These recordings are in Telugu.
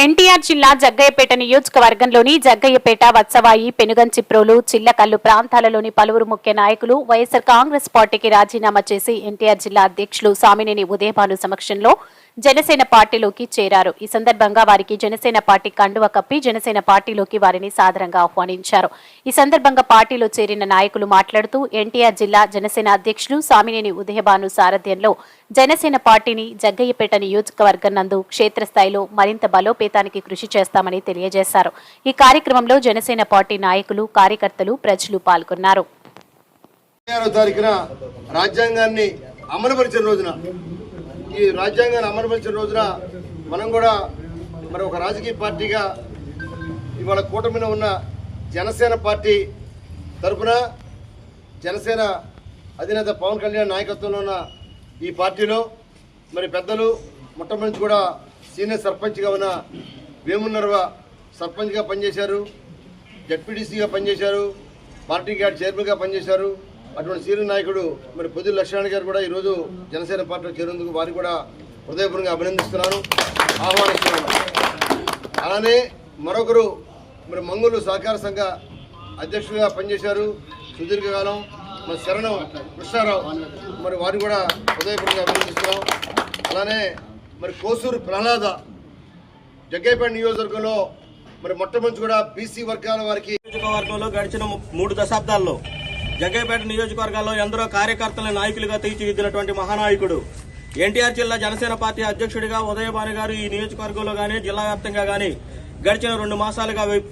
ఎన్టీఆర్ జిల్లా జగ్గయ్యపేట నియోజకవర్గంలోని జగ్గయ్యపేట వత్సవాయి పెనుగంచిప్రోలు చిల్లకల్లు ప్రాంతాలలోని పలువురు ముఖ్య నాయకులు వైఎస్ఆర్ కాంగ్రెస్ పార్టీకి రాజీనామా చేసి ఎన్టీఆర్ జిల్లా అధ్యక్షులు సామినేని ఉదయభాను సమక్షంలో జనసేన పార్టీలోకి చేరారు. ఈ సందర్భంగా వారికి జనసేన పార్టీ కండువ కప్పి జనసేన పార్టీలోకి వారిని సాదరంగా ఆహ్వానించారు. ఈ సందర్భంగా పార్టీలో చేరిన నాయకులు మాట్లాడుతూ ఎన్టీఆర్ జిల్లా జనసేన అధ్యక్షులు సామినేని ఉదయభాను సారథ్యంలో జనసేన పార్టీని జగ్గయ్యపేట నియోజకవర్గం నందు క్షేత్రస్థాయిలో మరింత బలోపేతానికి కృషి చేస్తామని తెలియజేశారు. ఈ కార్యక్రమంలో జనసేన పార్టీ నాయకులు కార్యకర్తలు ప్రజలు పాల్గొన్నారు. తారీఖున రాజ్యాంగాన్ని అమలుపరిచిన రోజున ఈ రాజ్యాంగాన్ని అమలుపరిచిన రోజున మనం కూడా మరి ఒక రాజకీయ పార్టీగా ఇవాళ కూటమిలో ఉన్న జనసేన పార్టీ తరపున జనసేన అధినేత పవన్ కళ్యాణ్ నాయకత్వంలో ఉన్న ఈ పార్టీలో మరి పెద్దలు మొట్టమొదటి కూడా సీనియర్ సర్పంచ్గా ఉన్న వేమున్నర్వ సర్పంచ్గా పనిచేశారు జడ్పీటీసీగా పనిచేశారు పార్టీ గార్డ్ చైర్మన్గా పనిచేశారు. అటువంటి సీనియర్ నాయకుడు మరి పొద్దు లక్ష్మణ్ గారు కూడా ఈరోజు జనసేన పార్టీలో చేరేందుకు వారిని కూడా హృదయపూర్వకంగా అభినందిస్తున్నాను. ఆహ్వానిస్తున్నాను. అలానే మరొకరు మరి మంగళూరు సహకార సంఘ అధ్యక్షుడిగా పనిచేశారు సుదీర్ఘకాలం మరి శరణం కృష్ణారావు. మరి వారిని కూడా హృదయపూర్వకంగా అభినందిస్తున్నాం అలానే మరి కోసూరు ప్రహ్లాద జగ్గైపేట నియోజకవర్గంలో మరి మొట్టమొదటి కూడా బీసీ వర్గాల వారికి నియోజకవర్గంలో గడిచిన మూడు దశాబ్దాల్లో జగ్గైపేట నియోజకవర్గాల్లో ఎందరో కార్యకర్తల నాయకులుగా తీర్చిదిద్దినటువంటి మహానాయకుడు. ఎన్టీఆర్ జిల్లా జనసేన పార్టీ అధ్యక్షుడిగా ఉదయభాను గారు ఈ నియోజకవర్గంలో కానీ జిల్లా వ్యాప్తంగా గానీ గడిచిన రెండు మాసాలుగా వి-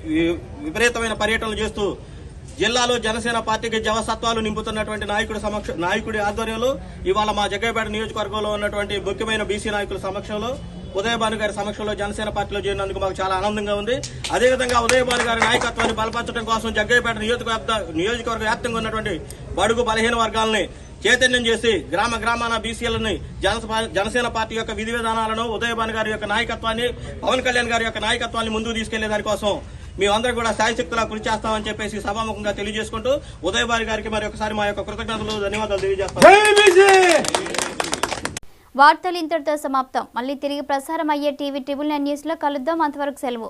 విపరీతమైన పర్యటనలు చేస్తూ జిల్లాలో జనసేన పార్టీకి జవసత్వాలు నింపుతున్నటువంటి నాయకుడి సమక్ష నాయకుడి ఆధ్వర్యంలో ఇవాళ మా జగ్గయ్యపేట నియోజకవర్గంలో ఉన్నటువంటి ముఖ్యమైన బీసీ నాయకుల సమక్షంలో ఉదయభాను గారి సమక్షంలో జనసేన పార్టీలో చేరినందుకు మాకు చాలా ఆనందంగా ఉంది. అదేవిధంగా ఉదయభాను గారి నాయకత్వాన్ని బలపరచడం కోసం జగ్గయ్యపేట నియోజకవర్గ నియోజకవర్గ వ్యాప్తంగా ఉన్నటువంటి బడుగు బలహీన వర్గాలని చైతన్యం చేసి గ్రామ గ్రామాన బీసీలని జనసేన పార్టీ యొక్క విధి విధానాలను ఉదయభాను గారి యొక్క నాయకత్వాన్ని పవన్ కళ్యాణ్ గారి యొక్క నాయకత్వాన్ని ముందుకు తీసుకెళ్ళే దానికోసం మేమందరం కూడా శాయశక్తులా కృషి చేస్తామని చెప్పేసి సభాముఖంగా తెలియజేసుకుంటూ ఉదయభాను గారికి మరి ఒకసారి మా యొక్క కృతజ్ఞతలు ధన్యవాదాలు తెలియజేస్తాం. వార్తలు ఇంతటితో సమాప్తం. మళ్ళీ తిరిగి ప్రసారం అయ్యే టీవీ ట్రిపుల్ నైన్ న్యూస్లో కలుద్దాం. అంతవరకు సెలవు.